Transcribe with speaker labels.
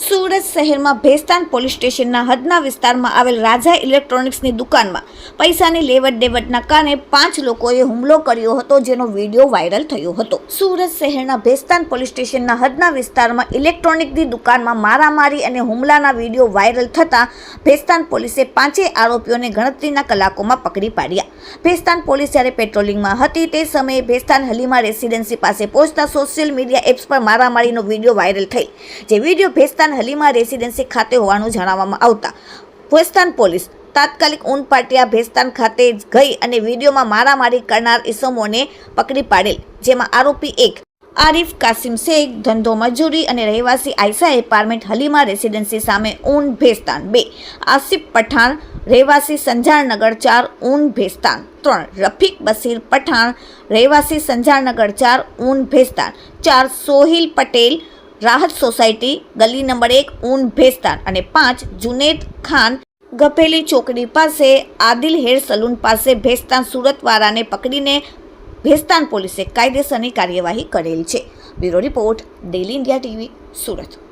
Speaker 1: સુરત શહેરમાં ભેસ્તાન પોલીસ સ્ટેશનના હદના વિસ્તારમાં આવેલ રાજા ઇલેક્ટ્રોનિક્સની દુકાનમાં પૈસાની લેવડ દેવડના કારણે પાંચ લોકોએ હુમલો કર્યો હતો, જેનો વીડિયો વાયરલ થયો હતો. સુરત શહેરના ભેસ્તાન પોલીસ સ્ટેશનના હદના વિસ્તારમાં ઇલેક્ટ્રોનિકની દુકાનમાં મારામારી અને હુમલાના વીડિયો વાયરલ થતાં ભેસ્તાન પોલીસે પાંચેય આરોપીઓને ગણતરીના કલાકોમાં પકડી પાડ્યા. ભેસ્તાન પોલીસ જ્યારે પેટ્રોલિંગમાં હતી તે સમયે ભેસ્તાન હલીમા રેસિડેન્સી પાસે પહોંચતા સોશિયલ મીડિયા એપ્સ પર મારામારીનો વીડિયો વાયરલ થઈ, જે વીડિયો ભેસ્તાન હલીમા રેસિડેન્સી ખાતે હોવાનું જણાવવામાં આવતા. ભેસ્તાન પોલીસ તાત્કાલિક ઊન પાટિયા ભેસ્તાન ખાતે ગઈ અને વિડીયોમાં મારામારી કરનાર ઇસમોને પકડી પાડેલ, જેમાં આરોપી એક, આરિફ કાસિમ શેખ, ધંધો મજૂરી અને રહેવાસી આયસા એપાર્ટમેન્ટ હલીમા રેસિડેન્સી સામે ઊન ભેસ્તાન બે, આસિફ પઠાણ રહેવાસી સંજારનગર ચાર, ઊન ભેસ્તાન. ત્રણ, રફીક બસીર પઠાણ, રહેવાસી સંજારનગર ચાર, ઊન ભેસ્તાન. ચાર, સોહિલ પટેલ, રાહત સોસાયટી, ગલી નંબર એક, ઊન ભેસ્તાન. અને પાંચ, જુનેદ ખાન ગભેલી ચોકડી પાસે, આદિલ હેર સલૂન પાસે ભેસ્તાન સુરતવાળાને પકડીને ભેસ્તાન પોલીસે કાયદેસરની કાર્યવાહી કરેલ છે. Bureau report daily India TV, Surat.